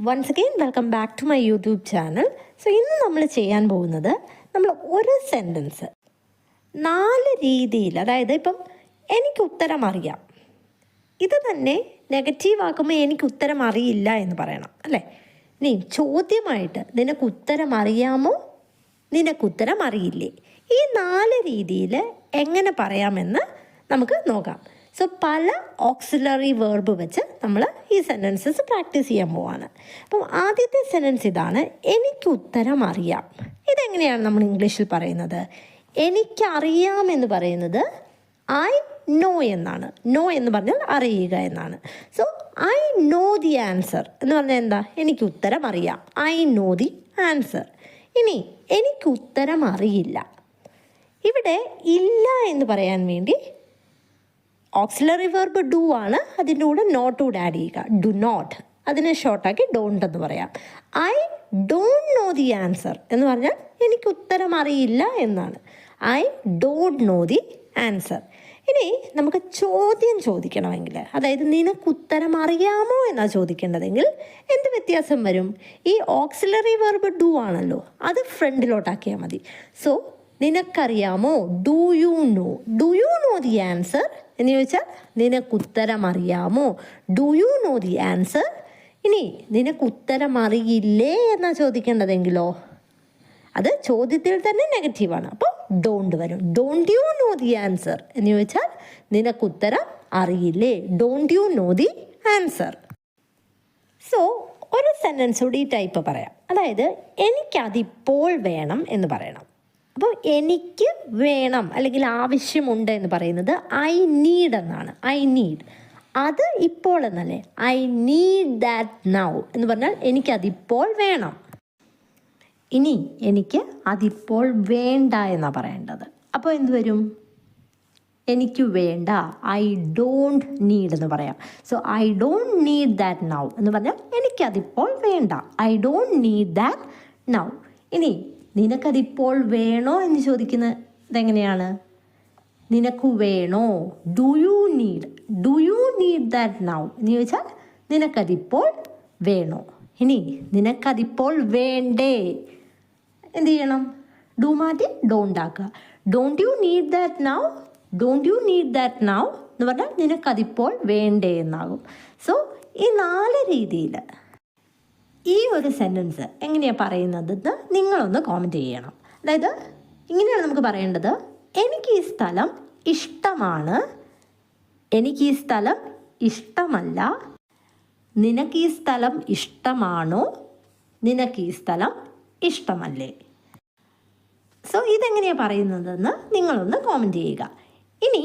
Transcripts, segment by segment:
Once again welcome back to my YouTube channel so ഇന്ന് നമ്മൾ ചെയ്യാൻ പോകുന്നത് നമ്മൾ ഒരു സെന്റൻസ് നാല് രീതിയിൽ അതായത് ഇപ്പം എനിക്ക് ഉത്തരം അറിയാം. ഇത് തന്നെ നെഗറ്റീവ് ആക്കുമ്പോൾ എനിക്ക് ഉത്തരം അറിയില്ല എന്ന് പറയണം അല്ലേ? നീ ചോദ്യമായിട്ട് നിനക്ക് ഉത്തരം അറിയാമോ? നിനക്ക് ഉത്തരം അറിയില്ലേ? ഈ നാല് രീതിയിൽ എങ്ങനെ പറയാമെന്ന് നമുക്ക് നോക്കാം. സോ പല ഓക്സിലറി വേർബ് വെച്ച് നമ്മൾ ഈ സെന്റൻസസ് പ്രാക്ടീസ് ചെയ്യാൻ പോവാണ്. അപ്പം ആദ്യത്തെ സെന്റൻസ് ഇതാണ് എനിക്ക് ഉത്തരം അറിയാം. ഇതെങ്ങനെയാണ് നമ്മൾ ഇംഗ്ലീഷിൽ പറയുന്നത്? എനിക്കറിയാം എന്ന് പറയുന്നത് ഐ നോ എന്നാണ്. നോ എന്ന് പറഞ്ഞാൽ അറിയുക എന്നാണ്. So I know the answer എന്ന് പറഞ്ഞാൽ എന്താ? എനിക്ക് ഉത്തരം അറിയാം. I know the answer. ഇനി എനിക്ക് ഉത്തരം അറിയില്ല. ഇവിടെ ഇല്ല എന്ന് പറയാൻ വേണ്ടി ഓക്സിലറി വെർബ് ഡു ആണ്. അതിന്റെ കൂടെ നോട്ട് കൂടെ ആഡ് ചെയ്യുക. ഡു നോട്ട് അതിനെ ഷോർട്ടാക്കി ഡോണ്ട് എന്ന് പറയാം. I don't know the answer എന്ന് പറഞ്ഞാൽ എനിക്ക് ഉത്തരം അറിയില്ല എന്നാണ്. I don't know the answer ഇനി നമുക്ക് ചോദ്യം ചോദിക്കണമെങ്കിൽ അതായത് നിനക്ക് ഉത്തരം അറിയാമോ എന്നാണ് ചോദിക്കേണ്ടതെങ്കിൽ എന്ത് വ്യത്യാസം വരും? ഈ ഓക്സിലറി വെർബ് ഡു ആണല്ലോ അത് ഫ്രണ്ടിലോട്ടാക്കിയാൽ മതി. സോ നിനക്കറിയാമോ? Do you know do you know the answer എന്ന് ചോദിച്ചാൽ നിനക്ക് ഉത്തരം അറിയാമോ do you know the answer ഇനി നിനക്ക് ഉത്തരം അറിയില്ലേ എന്നാ ചോദിക്കേണ്ടതെങ്കിലോ? അത് ചോദ്യത്തിൽ തന്നെ നെഗറ്റീവാണ് അപ്പോൾ ഡോണ്ട് വരും. Don't you know the answer എന്ന് ചോദിച്ചാൽ നിനക്ക് ഉത്തരം അറിയില്ലേ don't you know the answer so ഒരു സെന്റൻസ് കൂടി ഈ ടൈപ്പ് പറയാം. അതായത് എനിക്കതിപ്പോൾ വേണം എന്ന് പറയണം. അപ്പോൾ എനിക്ക് വേണം അല്ലെങ്കിൽ ആവശ്യമുണ്ട് എന്ന് പറയുന്നത് ഐ നീഡ് എന്നാണ്. ഐ നീഡ് അത് ഇപ്പോൾ എന്നല്ലേ? ഐ നീഡ് ദാറ്റ് നൗ എന്ന് പറഞ്ഞാൽ എനിക്കതിപ്പോൾ വേണം. ഇനി എനിക്ക് അതിപ്പോൾ വേണ്ട എന്നാണ് പറയേണ്ടത്. അപ്പോൾ എന്ത് വരും? എനിക്ക് വേണ്ട. ഐ ഡോണ്ട് നീഡ് എന്ന് പറയാം. So I don't need that now എന്ന് പറഞ്ഞാൽ എനിക്കതിപ്പോൾ വേണ്ട. I don't need that now ഇനി നിനക്കതിപ്പോൾ വേണോ എന്ന് ചോദിക്കുന്നത് ഇതെങ്ങനെയാണ്? നിനക്ക് വേണോ? Do you need do you need that now എന്ന് ചോദിച്ചാൽ നിനക്കതിപ്പോൾ വേണോ. ഇനി നിനക്കതിപ്പോൾ വേണ്ടേ? എന്ത് ചെയ്യണം? ഡു മാറ്റി don't don't you need that now don't you need that now എന്ന് പറഞ്ഞാൽ നിനക്കതിപ്പോൾ വേണ്ടേ എന്നാകും. സോ ഈ നാല് രീതിയിൽ ഈ ഒരു സെന്റൻസ് എങ്ങനെയാണ് പറയുന്നതെന്ന് നിങ്ങളൊന്ന് കോമന്റ് ചെയ്യണം. അതായത് ഇങ്ങനെയാണ് നമുക്ക് പറയേണ്ടത്. എനിക്ക് ഈ സ്ഥലം ഇഷ്ടമാണ്. എനിക്ക് ഈ സ്ഥലം ഇഷ്ടമല്ല. നിനക്ക് ഈ സ്ഥലം ഇഷ്ടമാണോ? നിനക്ക് ഈ സ്ഥലം ഇഷ്ടമല്ലേ? സോ ഇതെങ്ങനെയാണ് പറയുന്നതെന്ന് നിങ്ങളൊന്ന് കോമന്റ് ചെയ്യുക. ഇനി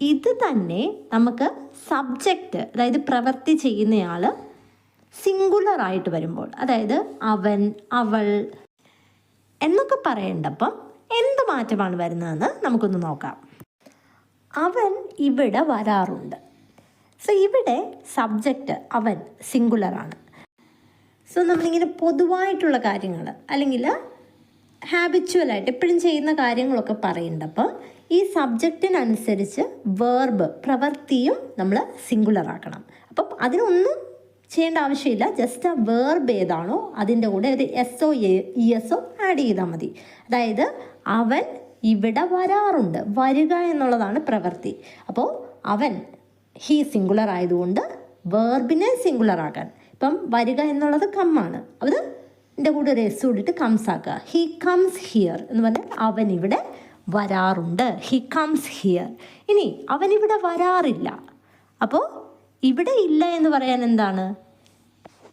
ഇത് തന്നെ നമുക്ക് സബ്ജക്റ്റ് അതായത് പ്രവൃത്തി ചെയ്യുന്നയാൾ സിംഗുലർ ആയിട്ട് വരുമ്പോൾ അതായത് അവൻ അവൾ എന്നൊക്കെ പറയേണ്ടപ്പം എന്ത് മാറ്റമാണ് വരുന്നതെന്ന് നമുക്കൊന്ന് നോക്കാം. അവൻ ഇവിടെ വരാറുണ്ട്. സോ ഇവിടെ സബ്ജക്റ്റ് അവൻ സിംഗുലറാണ് സോ നമ്മളിങ്ങനെ പൊതുവായിട്ടുള്ള കാര്യങ്ങൾ അല്ലെങ്കിൽ ഹാബിച്വലായിട്ട് എപ്പോഴും ചെയ്യുന്ന കാര്യങ്ങളൊക്കെ പറയുണ്ടപ്പോൾ ഈ സബ്ജക്റ്റിനനുസരിച്ച് വേർബ് പ്രവൃത്തിയും നമ്മൾ സിംഗുലറാക്കണം അപ്പം അതിനൊന്നും ചെയ്യേണ്ട ആവശ്യമില്ല. ജസ്റ്റ് ആ വേർബ് ഏതാണോ അതിന്റെ കൂടെ ഒരു S or E S or add ചെയ്താൽ മതി. അതായത് അവൻ ഇവിടെ വരാറുണ്ട്. വരിക എന്നുള്ളതാണ് പ്രവൃത്തി. അപ്പോൾ അവൻ ഹീ സിംഗുലർ ആയതുകൊണ്ട് വേർബിനെ സിംഗുലർ ആക്കാൻ. ഇപ്പം വരിക എന്നുള്ളത് കമ്മാണ് അത് എന്റെ കൂടെ ഒരു എസ് കൂടിയിട്ട് കംസ് ആക്കുക. ഹി കംസ് ഹിയർ എന്ന് പറഞ്ഞാൽ അവൻ ഇവിടെ വരാറുണ്ട്. ഹി കംസ് ഹിയർ ഇനി അവനിവിടെ വരാറില്ല. അപ്പോൾ ഇവിടെ ഇല്ല എന്ന് പറയാൻ എന്താണ്?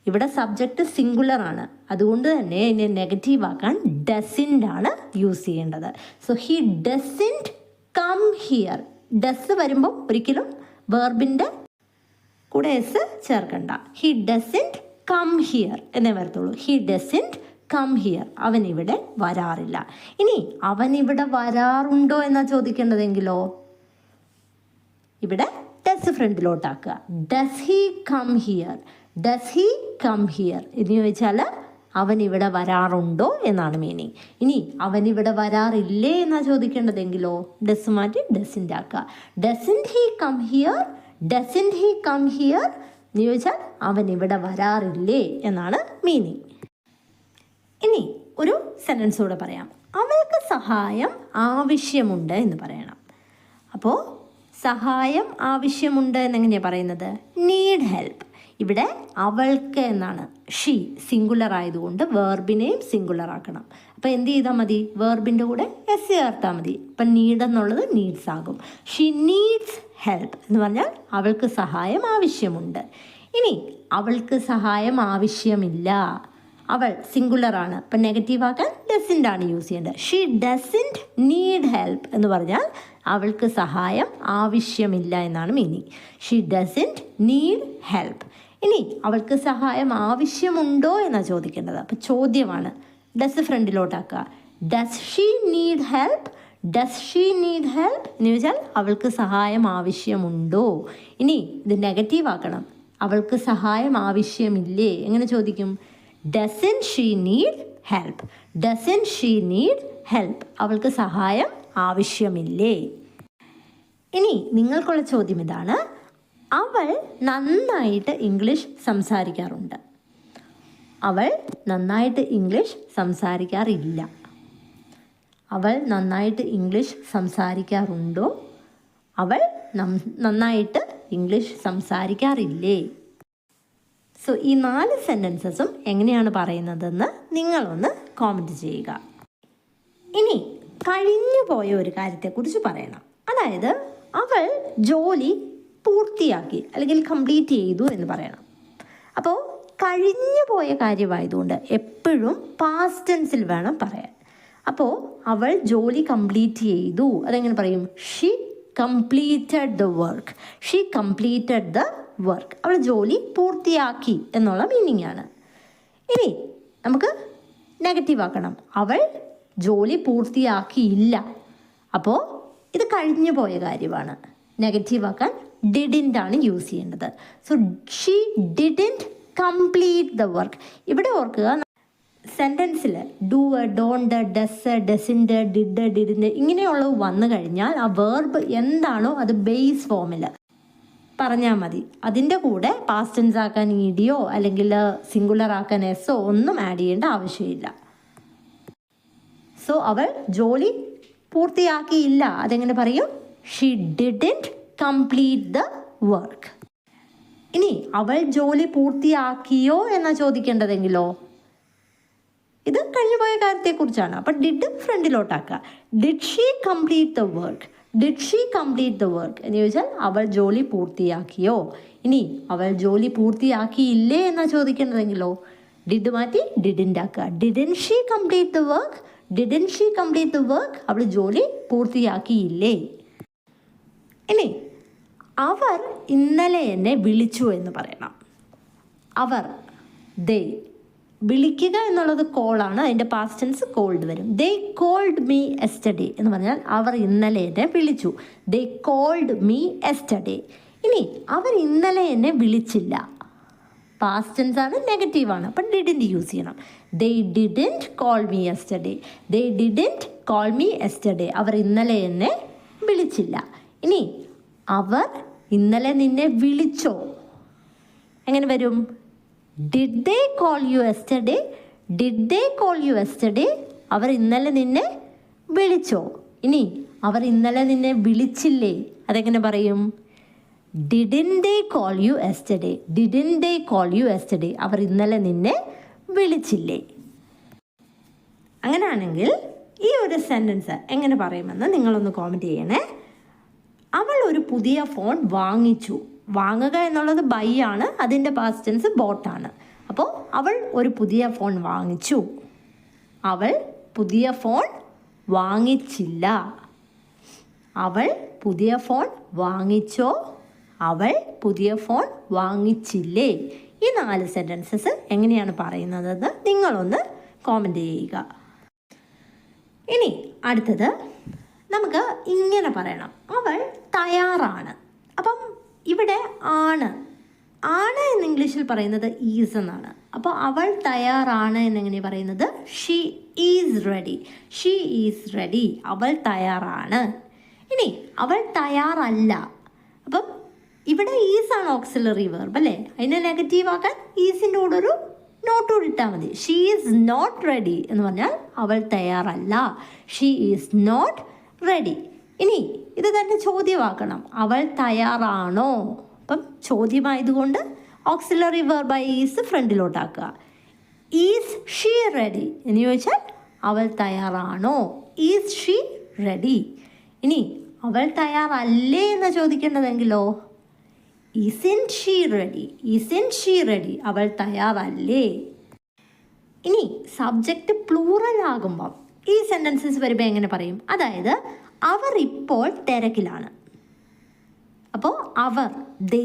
ഇവിടെ സബ്ജക്റ്റ് സിംഗുലർ ആണ്. അതുകൊണ്ട് തന്നെ ഇതിനെ നെഗറ്റീവ് ആക്കാൻ ഡസിന്റ് ആണ് യൂസ് ചെയ്യേണ്ടത്. So he doesn't come here does വരുമ്പോൾ ഒരിക്കലും വേർബിന്റെ കൂടെ എസ് ചേർക്കണ്ട. ഹി ഡസിന്റ് കം ഹിയർ എന്നേ വരത്തുള്ളൂ. ഹി ഡസിന്റ് കം ഹിയർ അവൻ ഇവിടെ വരാറില്ല. ഇനി അവൻ ഇവിടെ വരാറുണ്ടോ എന്നാ ചോദിക്കേണ്ടതെങ്കിലോ? ഇവിടെ does ഫ്രണ്ടിലോട്ടാക്കുക. Does he come here does he come here എന്ന് ചോദിച്ചാൽ അവൻ ഇവിടെ വരാറുണ്ടോ എന്നാണ് മീനിങ് ഇനി അവൻ ഇവിടെ വരാറില്ലേ എന്നാണ് ചോദിക്കേണ്ടതെങ്കിലോ? ഡസ് മാറ്റി ഡസിന്റെ ആക്കുക. Doesn't he come here doesn't he come here എന്ന് ചോദിച്ചാൽ അവൻ ഇവിടെ വരാറില്ലേ എന്നാണ് മീനിങ് ഇനി ഒരു സെന്റൻസ് കൂടെ പറയാം. അവൾക്ക് സഹായം ആവശ്യമുണ്ട് എന്ന് പറയണം. അപ്പോൾ സഹായം ആവശ്യമുണ്ട് എന്നെങ്ങനെയാണ് പറയുന്നത്? നീഡ് ഹെൽപ്പ് ഇവിടെ അവൾക്ക് എന്നാണ്? ഷീ സിംഗുലർ ആയതുകൊണ്ട് വേർബിനെയും സിംഗുലർ ആക്കണം. അപ്പോൾ എന്ത് ചെയ്താൽ മതി? വേർബിന്റെ കൂടെ എസ് ചേർത്താൽ മതി. ഇപ്പം നീഡ് എന്നുള്ളത് നീഡ്സ് ആകും. ഷീ നീഡ്സ് ഹെൽപ്പ് എന്ന് പറഞ്ഞാൽ അവൾക്ക് സഹായം ആവശ്യമുണ്ട്. ഇനി അവൾക്ക് സഹായം ആവശ്യമില്ല. അവൾ സിംഗുലർ ആണ്. അപ്പം നെഗറ്റീവ് ആക്കാൻ ഡസിന്റ് ആണ് യൂസ് ചെയ്യേണ്ടത്. ഷീ ഡസിന്റ് നീഡ് ഹെൽപ്പ് എന്ന് പറഞ്ഞാൽ അവൾക്ക് സഹായം ആവശ്യമില്ല എന്നാണ് meaning she doesn't need help ഇനി അവൾക്ക് സഹായം ആവശ്യമുണ്ടോ എന്നാണ് ചോദിക്കേണ്ടത്. അപ്പോൾ ചോദ്യമാണ് does ഫ്രണ്ടിലോട്ടാക്കുക does she need help does she need help എന്ന് ചോദിച്ചാൽ അവൾക്ക് സഹായം ആവശ്യമുണ്ടോ? ഇനി ഇത് നെഗറ്റീവ് ആക്കണം. അവൾക്ക് സഹായം ആവശ്യമില്ലേ? എങ്ങനെ ചോദിക്കും? Doesn't she need help doesn't she need help അവൾക്ക് സഹായം ആവശ്യമില്ലേ? ഇനി നിങ്ങൾക്കുള്ള ചോദ്യം ഇതാണ്. അവൾ നന്നായിട്ട് ഇംഗ്ലീഷ് സംസാരിക്കാറുണ്ട്. അവൾ നന്നായിട്ട് ഇംഗ്ലീഷ് സംസാരിക്കാറില്ല. അവൾ നന്നായിട്ട് ഇംഗ്ലീഷ് സംസാരിക്കാറുണ്ടോ? അവൾ നന്നായിട്ട് ഇംഗ്ലീഷ് സംസാരിക്കാറില്ലേ? സോ ഈ നാല് സെന്റൻസസും എങ്ങനെയാണ് പറയുന്നതെന്ന് നിങ്ങളൊന്ന് കോമന്റ് ചെയ്യുക. ഇനി കഴിഞ്ഞു പോയ ഒരു കാര്യത്തെക്കുറിച്ച് പറയണം. അതായത് അവൾ ജോലി പൂർത്തിയാക്കി അല്ലെങ്കിൽ കംപ്ലീറ്റ് ചെയ്തു എന്ന് പറയണം. അപ്പോൾ കഴിഞ്ഞു പോയ കാര്യമായതുകൊണ്ട് എപ്പോഴും പാസ്റ്റ് ടെൻസിൽ വേണം പറയാൻ. അപ്പോൾ അവൾ ജോലി കംപ്ലീറ്റ് ചെയ്തു. അതെങ്ങനെ പറയും? She completed the work she completed the work അവൾ ജോലി പൂർത്തിയാക്കി എന്നുള്ള മീനിങ് ആണ്. ഇനി നമുക്ക് നെഗറ്റീവ് ആക്കണം. അവൾ ജോലി പൂർത്തിയാക്കിയില്ല. അപ്പോൾ ഇത് കഴിഞ്ഞു പോയ കാര്യമാണ്. നെഗറ്റീവ് ആക്കാൻ ഡിഡിന്റ് ആണ് യൂസ് ചെയ്യേണ്ടത്. So she didn't complete the work ഇവിടെ ഓർക്കുക സെന്റൻസിൽ do don't does doesn't did ഡിഡിന്റെ ഇങ്ങനെയുള്ളത് വന്നു കഴിഞ്ഞാൽ ആ വേർബ് എന്താണോ അത് ബേസ് ഫോമിൽ പറഞ്ഞാൽ മതി. അതിന്റെ കൂടെ പാസ്റ്റൻസ് ആക്കാൻ ഇഡിയോ അല്ലെങ്കിൽ സിംഗുലർ ആക്കാൻ എസ്സോ ഒന്നും ആഡ് ചെയ്യേണ്ട ആവശ്യമില്ല. സോ അവൾ ജോലി പൂർത്തിയാക്കിയില്ല. അതെങ്ങനെ പറയും? She didn't complete the work ഇനി അവൾ ജോലി പൂർത്തിയാക്കിയോ എന്നാ ചോദിക്കേണ്ടതെങ്കിലോ? ഇത് കഴിഞ്ഞുപോയ കാര്യത്തെക്കുറിച്ചാണ്. അപ്പം did ഫ്രണ്ടിലോട്ടാക്കുക did she complete the work did she complete the work എന്ന് ചോദിച്ചാൽ അവൾ ജോലി പൂർത്തിയാക്കിയോ? ഇനി അവൾ ജോലി പൂർത്തിയാക്കിയില്ലേ എന്നാ ചോദിക്കേണ്ടതെങ്കിലോ? ഡിഡ് മാറ്റി ഡിഡിന്റെ ആക്കുക didn't she complete the work didn't she complete the work അവൾ ജോലി പൂർത്തിയാക്കിയില്ലേ? ഇനി അവർ ഇന്നലെ എന്നെ വിളിച്ചു എന്ന് പറയണം. അവർ ദേ വിളിക്കുക എന്നുള്ളത് കോളാണ് അതിന്റെ പാസ്റ്റ് ടെൻസ് കോൾഡ് വരും. ദേ കോൾഡ് മീ എസ്റ്റഡേ എന്ന് പറഞ്ഞാൽ അവർ ഇന്നലെ എന്നെ വിളിച്ചു. ദേ കോൾഡ് മീ എസ്റ്റഡേ ഇനി അവർ ഇന്നലെ എന്നെ വിളിച്ചില്ല. പാസ്റ്റ് ടെൻസ് ആണ് നെഗറ്റീവ് ആണ്. അപ്പം ഡിഡിന്റ് യൂസ് ചെയ്യണം. They didn't call me yesterday they didn't call me yesterday അവർ ഇന്നലെ എന്നെ വിളിച്ചില്ല. ഇനി അവർ ഇന്നലെ നിന്നെ വിളിച്ചോ? എങ്ങനെ വരും? Did they call you yesterday did they call you yesterday അവർ ഇന്നലെ നിന്നെ വിളിച്ചോ? ഇനി അവർ ഇന്നലെ നിന്നെ വിളിച്ചില്ലേ? അതെങ്ങനെ പറയും? Didn't they call you yesterday didn't they call you yesterday അവർ ഇന്നലെ നിന്നെ വിളിച്ചില്ലേ? അങ്ങനെയാണെങ്കിൽ ഈ ഒരു സെന്റൻസ് എങ്ങനെ പറയുമെന്ന് നിങ്ങളൊന്ന് കോമെന്റ് ചെയ്യണേ. അവൾ ഒരു പുതിയ ഫോൺ വാങ്ങിച്ചു. വാങ്ങുക എന്നുള്ളത് ബൈ ആണ് അതിന്റെ പാസ്റ്റൻസ് ബോട്ടാണ് അപ്പോൾ അവൾ ഒരു പുതിയ ഫോൺ വാങ്ങിച്ചു. അവൾ പുതിയ ഫോൺ വാങ്ങിച്ചില്ല. അവൾ പുതിയ ഫോൺ വാങ്ങിച്ചോ? അവൾ പുതിയ ഫോൺ വാങ്ങിച്ചില്ലേ? ഈ നാല് സെന്റൻസസ് എങ്ങനെയാണ് പറയുന്നതെന്ന് നിങ്ങളൊന്ന് കോമന്റ് ചെയ്യുക. ഇനി അടുത്തത് നമുക്ക് ഇങ്ങനെ പറയണം. അവൾ തയ്യാറാണ്. അപ്പം ഇവിടെ ആണ്. ആണ് എന്ന് ഇംഗ്ലീഷിൽ പറയുന്നത് ഈസ് എന്നാണ്. അപ്പോൾ അവൾ തയ്യാറാണ് എന്നെങ്ങനെ പറയുന്നത്? She is ready she is ready അവൾ തയ്യാറാണ്. ഇനി അവൾ തയ്യാറല്ല. അപ്പം ഇവിടെ ഈസ് ആണ് ഓക്സിലറി വേർബ് അല്ലേ? അതിനെ നെഗറ്റീവ് ആക്കാൻ ഈസിന്റെ കൂടെ ഒരു നോട്ട് കൂടി ഇട്ടാൽ മതി. ഷീ ഈസ് നോട്ട് റെഡി എന്ന് പറഞ്ഞാൽ അവൾ തയ്യാറല്ല. ഷീ ഈസ് നോട്ട് റെഡി ഇനി ഇത് തന്നെ ചോദ്യമാക്കണം. അവൾ തയ്യാറാണോ? അപ്പം ചോദ്യമായതുകൊണ്ട് ഓക്സിലറി വെർബായി ഈസ് ഫ്രണ്ടിലോട്ടാക്കുക. ഈസ് ഷീ റെഡി എന്ന് ചോദിച്ചാൽ അവൾ തയ്യാറാണോ? ഈസ് ഷീ റെഡി ഇനി അവൾ തയ്യാറല്ലേ എന്ന് ചോദിക്കേണ്ടതെങ്കിലോ? Isn't she ready isn't she ready അവൾ തയ്യാറല്ലേ? ഇനി സബ്ജക്റ്റ് പ്ലൂറൽ ആകുമ്പം ഈ സെന്റൻസസ് വരുമ്പോൾ എങ്ങനെ പറയും? അതായത് അവർ ഇപ്പോൾ തിരക്കിലാണ്. അപ്പോൾ അവർ ദേ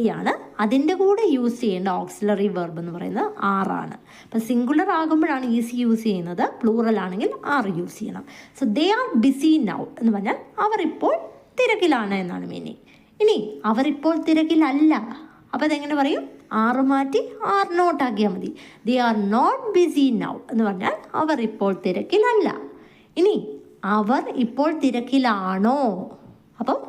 അതിന്റെ കൂടെ യൂസ് ചെയ്യേണ്ട ഓക്സിലറി വെർബ് എന്ന് പറയുന്നത് ആറാണ് അപ്പോൾ സിംഗുലർ ആകുമ്പോഴാണ് ഈസി യൂസ് ചെയ്യുന്നത്. പ്ലൂറൽ ആണെങ്കിൽ ആറ് യൂസ് ചെയ്യണം. So they are busy now എന്ന് പറഞ്ഞാൽ അവർ ഇപ്പോൾ തിരക്കിലാണ് എന്നാണ് മീനിങ് ഇനി അവരിപ്പോൾ തിരക്കിലല്ല. അപ്പോൾ അതെങ്ങനെ പറയും? ആറ് മാറ്റി ആർ നോട്ട് ആക്കിയാൽ മതി. They are not busy now എന്ന് പറഞ്ഞാൽ അവർ ഇപ്പോൾ തിരക്കിലല്ല. ഇനി അവർ ഇപ്പോൾ തിരക്കിലാണോ? അപ്പം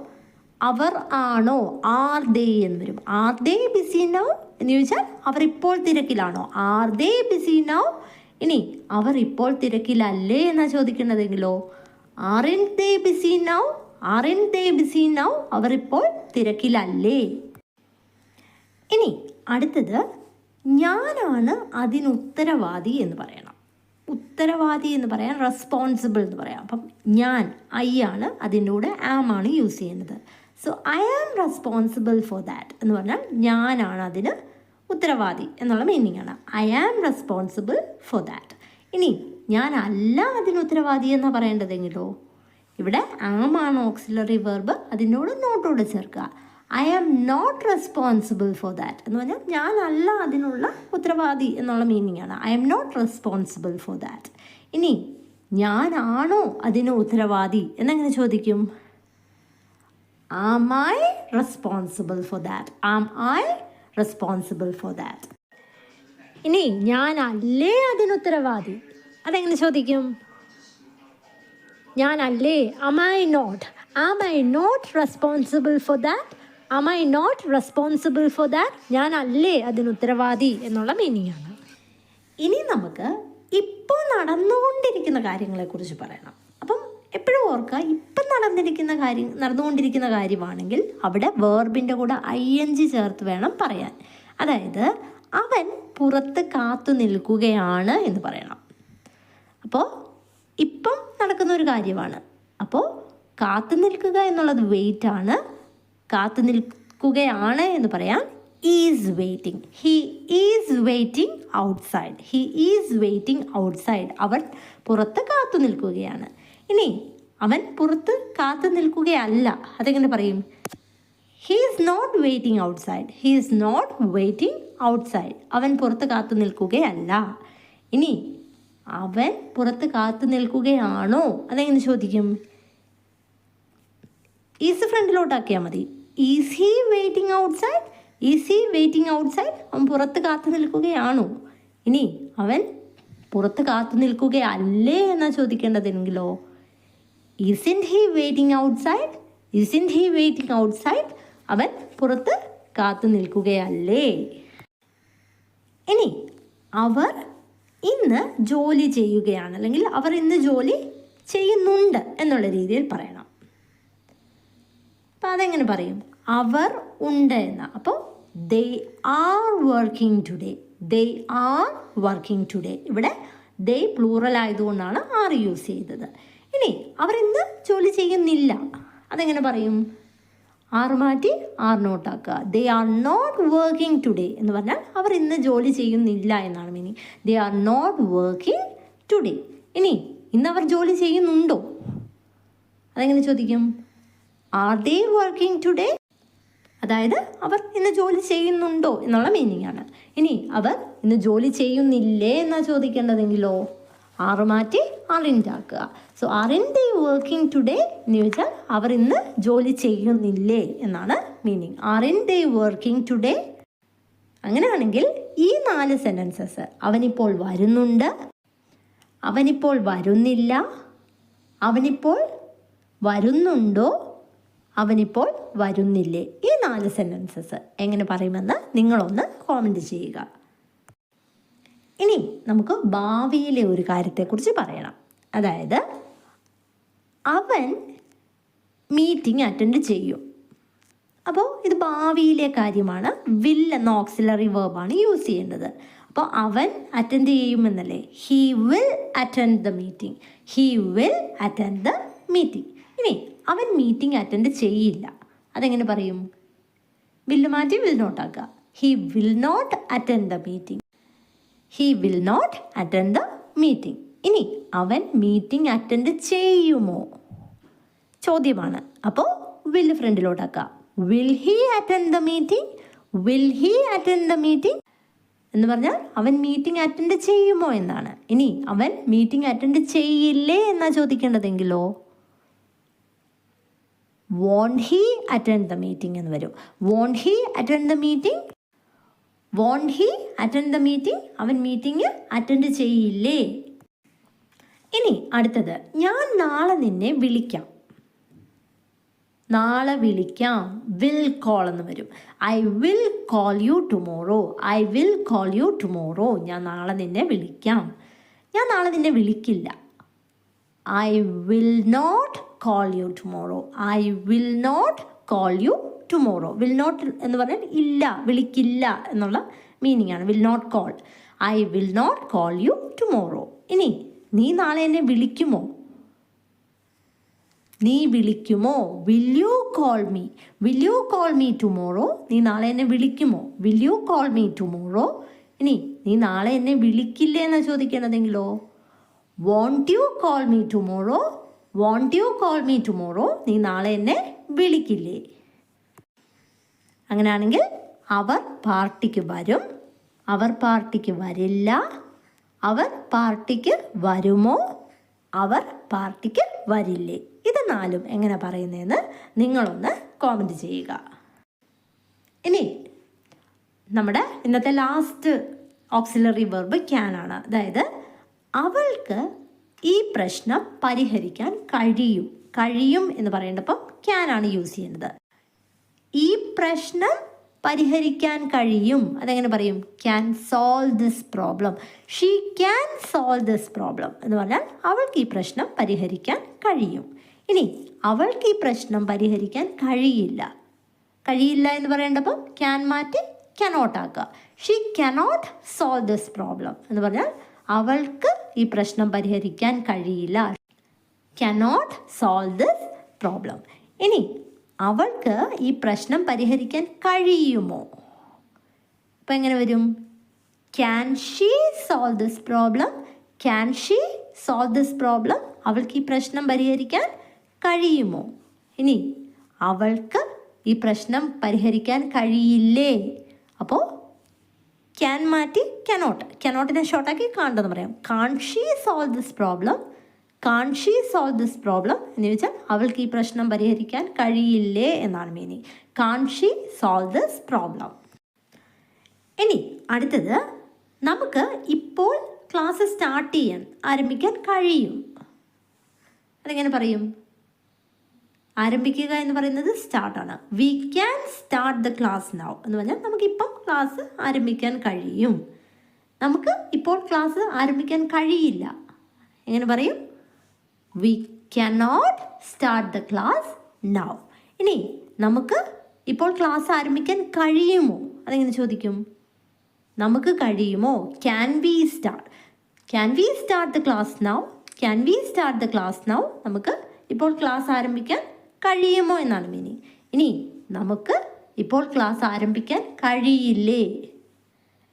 അവർ ആണോ? ആർ ദേ എന്ന് വരും. ആർ ദേ ബിസി നൗ എന്ന് ചോദിച്ചാൽ അവർ ഇപ്പോൾ തിരക്കിലാണോ? ആർ ദേ ബിസി നൗ ഇനി അവർ ഇപ്പോൾ തിരക്കിലല്ലേ എന്നാണ് ചോദിക്കുന്നതെങ്കിലോ? Aren't they busy now aren't they busy now അവർ ഇപ്പോൾ തിരക്കിലല്ലേ? ഇനി അടുത്തത് ഞാനാണ് അതിനുത്തരവാദി എന്ന് പറയണം. ഉത്തരവാദി എന്ന് പറയാൻ റെസ്പോൺസിബിൾ എന്ന് പറയാം. അപ്പം ഞാൻ ഐ ആണ് അതിന്റെ കൂടെ ആം ആണ് യൂസ് ചെയ്യുന്നത്. So I am responsible for that എന്ന് പറഞ്ഞാൽ ഞാനാണ് അതിന് ഉത്തരവാദി എന്നുള്ള മീനിങ് ആണ്. I am responsible for that ഇനി ഞാനല്ല അതിന് ഉത്തരവാദി എന്നാണ് പറയേണ്ടതെങ്കിലോ? ഇവിടെ ആമാണ് ഓക്സിലറി വെർബ് അതിനോട് നോട്ടോട് ചേർക്കുക. I am not responsible for that എന്ന് പറഞ്ഞാൽ ഞാനല്ല അതിനുള്ള ഉത്തരവാദി എന്നുള്ള മീനിങ് ആണ്. I am not responsible for that ഇനി ഞാനാണോ അതിന് ഉത്തരവാദി? എന്നെങ്ങനെ ചോദിക്കും? Am I responsible for that am I responsible for that ഇനി ഞാനല്ലേ അതിന് ഉത്തരവാദി? അതെങ്ങനെ ചോദിക്കും? ഞാനല്ലേ? Am I not am I not responsible for that am I not responsible for that ഞാനല്ലേ അതിന് ഉത്തരവാദി എന്നുള്ള മീനിങ് ആണ്. ഇനി നമുക്ക് ഇപ്പോൾ നടന്നുകൊണ്ടിരിക്കുന്ന കാര്യങ്ങളെക്കുറിച്ച് പറയണം. അപ്പം എപ്പോഴും ഓർക്കുക ഇപ്പം നടന്നിരിക്കുന്ന കാര്യം നടന്നുകൊണ്ടിരിക്കുന്ന കാര്യമാണെങ്കിൽ അവിടെ വേർബിന്റെ കൂടെ ഐ എൻ ജി ചേർത്ത് വേണം പറയാൻ. അതായത് അവൻ പുറത്ത് കാത്തു നിൽക്കുകയാണ് എന്ന് പറയണം. അപ്പോൾ ഇപ്പം നടക്കുന്ന ഒരു കാര്യമാണ്. അപ്പോൾ കാത്തു നിൽക്കുക എന്നുള്ളത് വെയിറ്റ് ആണ് കാത്തു നിൽക്കുകയാണ് എന്ന് പറയാൻ is waiting he is waiting outside he is waiting outside അവൻ പുറത്ത് കാത്തു നിൽക്കുകയാണ്. ഇനി അവൻ പുറത്ത് കാത്തു നിൽക്കുകയല്ല. അതെങ്ങനെ പറയും? He is not waiting outside he is not waiting outside അവൻ പുറത്ത് കാത്തു നിൽക്കുകയല്ല. ഇനി അവൻ പുറത്ത് കാത്തു നിൽക്കുകയാണോ? അതെങ്ങനെ ചോദിക്കും? ഈസ് ഫ്രണ്ടിലോട്ടാക്കിയാൽ മതി. Is he waiting outside is he waiting outside അവൻ പുറത്ത് കാത്തു നിൽക്കുകയാണോ? ഇനി അവൻ പുറത്ത് കാത്തു നിൽക്കുകയല്ലേ എന്നാ ചോദിക്കേണ്ടതെങ്കിലോ? ഇസിൻ ഹി വെയിറ്റിംഗ് ഔട്ട്സൈഡ് ഇൻ ഹി വെയിറ്റിംഗ് ഔട്ട്സൈഡ് അവൻ പുറത്ത് കാത്തു നിൽക്കുകയല്ലേ? ഇനി അവർ ഇന്ന് ജോലി ചെയ്യുകയാണ് അല്ലെങ്കിൽ അവർ ഇന്ന് ജോലി ചെയ്യുന്നുണ്ട് എന്നുള്ള രീതിയിൽ പറയണം. അപ്പം അതെങ്ങനെ പറയും? അവർ ഉണ്ട് എന്ന്. അപ്പോൾ they are working today they are working today ഇവിടെ ദേ പ്ലൂറൽ ആയതുകൊണ്ടാണ് ആർ യൂസ് ചെയ്തത്. ഇനി അവർ ഇന്ന് ജോലി ചെയ്യുന്നില്ല. അതെങ്ങനെ പറയും? ആർ മാറ്റി are നോട്ടാക്കുക they are not working today എന്ന് പറഞ്ഞാൽ അവർ ഇന്ന് ജോലി ചെയ്യുന്നില്ല എന്നാണ് meaning they are not working today ഇനി ഇന്ന് അവർ ജോലി ചെയ്യുന്നുണ്ടോ? അതെങ്ങനെ ചോദിക്കും? ആർ ദേ വർക്കിംഗ് ടുഡേ അതായത് അവർ ഇന്ന് ജോലി ചെയ്യുന്നുണ്ടോ എന്നുള്ള മീനിങ് ആണ്. ഇനി അവർ ഇന്ന് ജോലി ചെയ്യുന്നില്ലേ എന്നാണ് ചോദിക്കേണ്ടതെങ്കിലോ? ആറ് മാറ്റി ആറിന്റെ ആക്കുക. So aren't they working today എന്ന് ചോദിച്ചാൽ അവർ ഇന്ന് ജോലി ചെയ്യുന്നില്ലേ എന്നാണ് meaning aren't they working today അങ്ങനെയാണെങ്കിൽ ഈ നാല് സെന്റൻസസ് അവനിപ്പോൾ വരുന്നുണ്ട് അവനിപ്പോൾ വരുന്നില്ല അവനിപ്പോൾ വരുന്നുണ്ടോ അവനിപ്പോൾ വരുന്നില്ലേ? ഈ നാല് സെന്റൻസസ് എങ്ങനെ പറയുമെന്ന് നിങ്ങളൊന്ന് കോമന്റ് ചെയ്യുക. ഇനി നമുക്ക് ഭാവിയിലെ ഒരു കാര്യത്തെക്കുറിച്ച് പറയണം. അതായത് അവൻ മീറ്റിംഗ് അറ്റൻഡ് ചെയ്യും. അപ്പോൾ ഇത് ഭാവിയിലെ കാര്യമാണ്. വിൽ എന്ന ഓക്സിലറി വേർബാണ് യൂസ് ചെയ്യേണ്ടത്. അപ്പോൾ അവൻ attend ചെയ്യുമെന്നല്ലേ? He will attend the meeting he will attend the meeting ഇനി അവൻ മീറ്റിംഗ് അറ്റൻഡ് ചെയ്യില്ല. അതെങ്ങനെ പറയും? വില്ല് മാറ്റി വിൽ നോട്ട് ആക്കുക. He will not attend the meeting he will not attend the meeting ഇനി അവൻ മീറ്റിംഗ് അറ്റൻഡ് ചെയ്യുമോ? ചോദ്യമാണ്. അപ്പോൾ will ഫ്രണ്ടിലോട്ടാക്കാം will he attend the meeting will he attend the meeting എന്ന് പറഞ്ഞാൽ അവൻ മീറ്റിംഗ് അറ്റൻഡ് ചെയ്യുമോ എന്നാണ്. ഇനി അവൻ മീറ്റിംഗ് അറ്റൻഡ് ചെയ്യില്ലേ എന്നാ ചോദിക്കേണ്ടതെങ്കിലോ? Won't he attend the meeting എന്ന് വരും. Won't he attend the meeting won't he attend the meeting അവൻ മീറ്റിംഗ് അറ്റൻഡ് ചെയ്യില്ലേ? ഇനി അടുത്തത് ഞാൻ നാളെ നിന്നെ വിളിക്കാം. നാളെ വിളിക്കാം. വിൽ കോൾ എന്ന് വരും. I will call you tomorrow I will call you tomorrow ഞാൻ നാളെ നിന്നെ വിളിക്കാം. ഞാൻ നാളെ നിന്നെ വിളിക്കില്ല. I will not call you tomorrow I will not call you tomorrow will not എന്ന് പറഞ്ഞാൽ ഇല്ല വിളിക്കില്ല എന്നുള്ള മീനിങ് ആണ്. Will not call I will not call you tomorrow ഇനി നീ നാളെ എന്നെ വിളിക്കുമോ? നീ വിളിക്കുമോ? Will you call me will you call me tomorrow നീ നാളെ എന്നെ വിളിക്കുമോ? Will you call me tomorrow ഇനി നീ നാളെ എന്നെ വിളിക്കില്ലേ എന്നാ ചോദിക്കണതെങ്കിലോ won't you call me tomorrow won't you call me tomorrow നീ നാളെ എന്നെ വിളിക്കില്ലേ? അങ്ങനെയാണെങ്കിൽ അവർ പാർട്ടിക്ക് വരും. അവർ പാർട്ടിക്ക് വരില്ല. അവർ പാർട്ടിക്ക് വരുമോ? അവർ പാർട്ടിക്ക് വരില്ലേ? ഇത് നാലും എങ്ങനെ പറയുന്നതെന്ന് നിങ്ങളൊന്ന് കോമന്റ് ചെയ്യുക. ഇനി നമ്മുടെ ഇന്നത്തെ ലാസ്റ്റ് ഓക്സിലറി വെർബ് ക്യാൻ ആണ്. അതായത് അവൾക്ക് ഈ പ്രശ്നം പരിഹരിക്കാൻ കഴിയും. കഴിയും എന്ന് പറയേണ്ടപ്പം ക്യാൻ ആണ് യൂസ് ചെയ്യേണ്ടത് ഈ പ്രശ്നം പരിഹരിക്കാൻ കഴിയും. അതെങ്ങനെ പറയും? Can solve this problem she can solve this problem എന്ന് പറഞ്ഞാൽ അവൾക്ക് ഈ പ്രശ്നം പരിഹരിക്കാൻ കഴിയും. ഇനി അവൾക്ക് ഈ പ്രശ്നം പരിഹരിക്കാൻ കഴിയില്ല. കഴിയില്ല എന്ന് പറയേണ്ടപ്പോൾ ക്യാൻ മാറ്റി കനോട്ട് ആക്കുക. She cannot solve this problem എന്ന് പറഞ്ഞാൽ അവൾക്ക് ഈ പ്രശ്നം പരിഹരിക്കാൻ കഴിയില്ല. കനോട്ട് സോൾവ് ദിസ് പ്രോബ്ലം ഇനി അവൾക്ക് ഈ പ്രശ്നം പരിഹരിക്കാൻ കഴിയുമോ? അപ്പം എങ്ങനെ വരും? Can she solve this problem can she solve this problem അവൾക്ക് ഈ പ്രശ്നം പരിഹരിക്കാൻ കഴിയുമോ? ഇനി അവൾക്ക് ഈ പ്രശ്നം പരിഹരിക്കാൻ കഴിയില്ലേ? അപ്പോൾ ക്യാൻ മാറ്റി കനോട്ട് കനോട്ടിനെ ഷോർട്ടാക്കി കാണ്ടെന്ന് പറയാം. Can't she solve this problem can't she solve this problem എന്ന് ചോദിച്ചാൽ അവൾക്ക് ഈ പ്രശ്നം പരിഹരിക്കാൻ കഴിയില്ലേ എന്നാണ് meaning can't she solve this problem ഇനി അടുത്തത് നമുക്ക് ഇപ്പോൾ ക്ലാസ് സ്റ്റാർട്ട് ചെയ്യാൻ ആരംഭിക്കാൻ കഴിയും. അതെങ്ങനെ പറയും? ആരംഭിക്കുക എന്ന് പറയുന്നത് സ്റ്റാർട്ടാണ് we can start the class now എന്ന് പറഞ്ഞാൽ നമുക്കിപ്പം ക്ലാസ് ആരംഭിക്കാൻ കഴിയും. നമുക്ക് ഇപ്പോൾ ക്ലാസ് ആരംഭിക്കാൻ കഴിയില്ല. എങ്ങനെ പറയും? We not start the class now ഇനി നമുക്ക് ഇപ്പോൾ ക്ലാസ് ആരംഭിക്കാൻ കഴിയുമോ? അതെങ്ങനെ ചോദിക്കും? നമുക്ക് കഴിയുമോ? Can we start can we start the class now can we start the class now നമുക്ക് ഇപ്പോൾ ക്ലാസ് ആരംഭിക്കാൻ കഴിയുമോ എന്നാണ് മീനിങ് ഇനി നമുക്ക് ഇപ്പോൾ ക്ലാസ് ആരംഭിക്കാൻ കഴിയില്ലേ?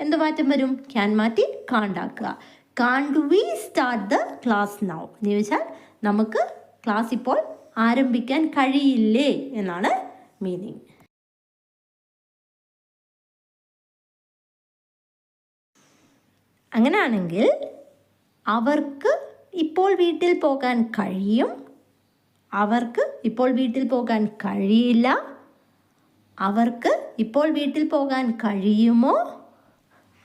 എന്ത് മാറ്റം വരും? ക്യാൻ മാറ്റി കാണ്ടാക്കുക. Can't we start the class now എന്ന് ചോദിച്ചാൽ നമുക്ക് ക്ലാസ് ഇപ്പോൾ ആരംഭിക്കാൻ കഴിയില്ലേ എന്നാണ് മീനിങ് അങ്ങനെയാണെങ്കിൽ അവർക്ക് ഇപ്പോൾ വീട്ടിൽ പോകാൻ കഴിയും. അവർക്ക് ഇപ്പോൾ വീട്ടിൽ പോകാൻ കഴിയില്ല. അവർക്ക് ഇപ്പോൾ വീട്ടിൽ പോകാൻ കഴിയുമോ?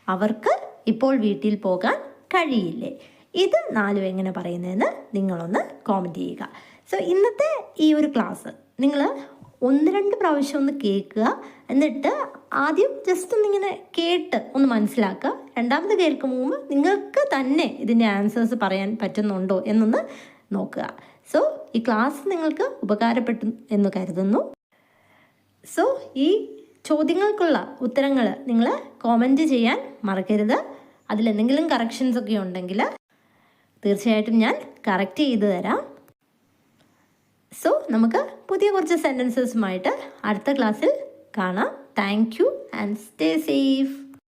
അവർക്ക് ഇപ്പോൾ വീട്ടിൽ പോകാൻ കഴിയില്ലേ? ഇത് നാലും എങ്ങനെ പറയുന്നതെന്ന് നിങ്ങളൊന്ന് കോമന്റ് ചെയ്യുക. സോ ഇന്നത്തെ ഈ ഒരു ക്ലാസ് നിങ്ങൾ ഒന്ന് രണ്ട് പ്രാവശ്യം ഒന്ന് കേൾക്കുക. എന്നിട്ട് ആദ്യം ജസ്റ്റ് ഒന്നിങ്ങനെ കേട്ട് ഒന്ന് മനസ്സിലാക്കുക. രണ്ടാമത് കേൾക്കുമ്പോൾ നിങ്ങൾക്ക് തന്നെ ഇതിന്റെ ആൻസേഴ്സ് പറയാൻ പറ്റുന്നുണ്ടോ എന്നൊന്ന് നോക്കുക. സോ ഈ ക്ലാസ് നിങ്ങൾക്ക് ഉപകാരപ്പെട്ടു എന്ന് കരുതുന്നു. സോ ഈ ചോദ്യങ്ങൾക്കുള്ള ഉത്തരങ്ങൾ നിങ്ങൾ കോമന്റ് ചെയ്യാൻ മറക്കരുത്. അതിലെന്തെങ്കിലും കറക്ഷൻസ് ഒക്കെ ഉണ്ടെങ്കിൽ തീർച്ചയായിട്ടും ഞാൻ കറക്റ്റ് ചെയ്ത് തരാം. സോ നമുക്ക് പുതിയ കുറച്ച് സെന്റൻസസുമായിട്ട് അടുത്ത ക്ലാസ്സിൽ കാണാം. Thank you and stay safe